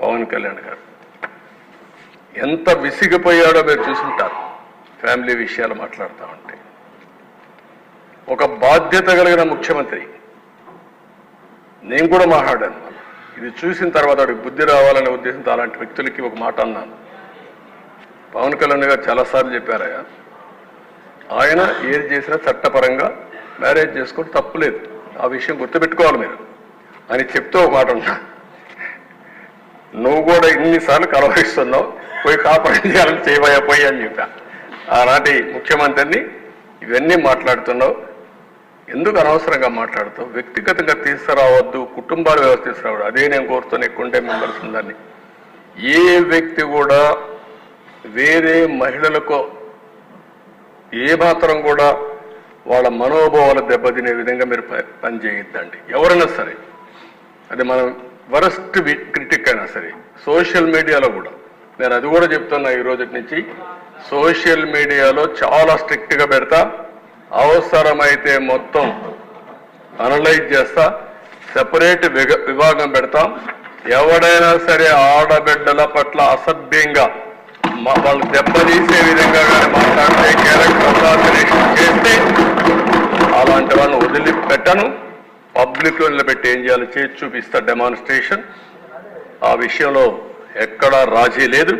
పవన్ కళ్యాణ్ గారు. ఎంత విసిగిపోయాడో మీరు చూసుంటారు. ఫ్యామిలీ విషయాలు మాట్లాడుతూ ఉంటే. ఒక బాధ్యత కలిగిన ముఖ్యమంత్రి. నేను కూడా మాట్లాడాను. ఇది చూసిన తర్వాత వాడికి బుద్ధి రావాలనే ఉద్దేశంతో అలాంటి వ్యక్తులకి ఒక మాట అన్నాను. పవన్ కళ్యాణ్ గారు చాలాసార్లు చెప్పారయ్యా ఆయన ఏది చేసినా చట్టపరంగా మ్యారేజ్ చేసుకోవడం తప్పులేదు ఆ విషయం గుర్తుపెట్టుకోవాలి మీరు. అని చెప్తూ ఒక మాట ఉన్నా నువ్వు కూడా ఇన్నిసార్లు కలవరిస్తున్నావు. పోయి కాపాడు చేయాలని చేయబోయా పోయి అని చెప్పా. ఆనాటి ముఖ్యమంత్రిని ఇవన్నీ మాట్లాడుతున్నావు. ఎందుకు అనవసరంగా మాట్లాడుతావు? వ్యక్తిగతంగా తీసుకురావద్దు కుటుంబాలు వ్యవస్థ తీసుకురావద్దు. అదే నేను కోరుతున్న ఎక్కువంటే మెంబర్స్ ఉందని ఏ వ్యక్తి కూడా వేరే మహిళలకు ఏ మాత్రం కూడా వాళ్ళ మనోభావాలు దెబ్బతినే విధంగా మీరు ప- ఎవరైనా సరే. అది మనం వరస్ట్ క్రిటిక్ అయినా సరే సోషల్ మీడియాలో కూడా. నేను అది కూడా చెప్తున్నా ఈ రోజు నుంచి సోషల్ మీడియాలో చాలా స్ట్రిక్ట్గా పెడతా అవసరమైతే మొత్తం అనలైజ్ చేస్తా సెపరేట్ విభాగం పెడతాం. ఎవడైనా సరే ఆడబిడ్డల పట్ల అసభ్యంగా మా- వాళ్ళు దెబ్బతీసే విధంగా కానీ మాట్లాడితే క్యారెక్టర్ అసాసినేషన్ చేస్తే అలాంటి వాళ్ళని వదిలిపెట్టను. పబ్లిక్ నిలబెట్టి ఏం చేయాలో? చేసి చూపిస్తా డెమాన్స్ట్రేషన్ ఆ విషయంలో ఎక్కడా రాజీ లేదు.